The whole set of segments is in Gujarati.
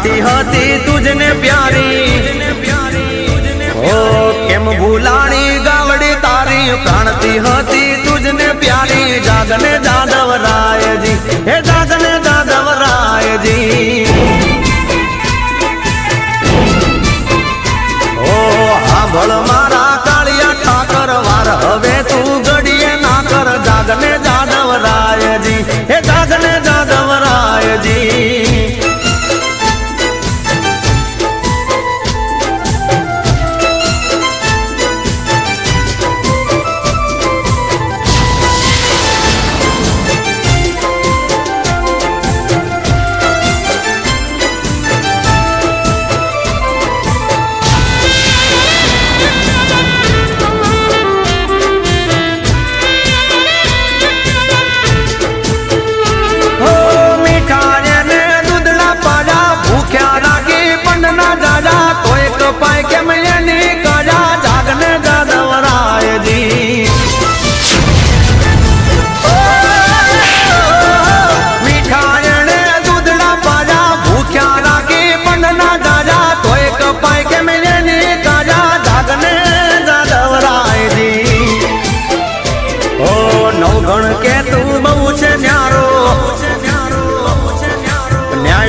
હતી હતી તુજને પ્યારી. હો, કેમ ભૂલાણી ગાવડી તારી? પ્રાણતી હતી તુજને પ્યારી. જાગને જાદવ રાયજી, હે જાગને જાદવ રાયજી. ઓ હા ભળમાં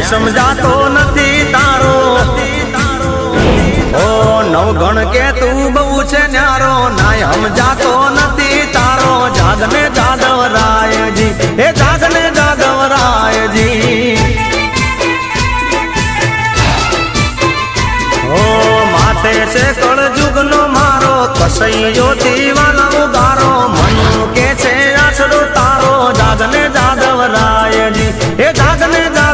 ન્યાય સમજાતો નથી તારો. ઓ, નવગણ કે તું બહુ છે ન્યારો. નાય સમજાતો નથી તારો. જાગને જાદવ રાયજી હે જાગને જાદવ રાયજી ઓ, માથે છે કળજુગનો મારો. કસૈયો દીવાનો ગારો. મન કે છે આશરો તારો. જાગને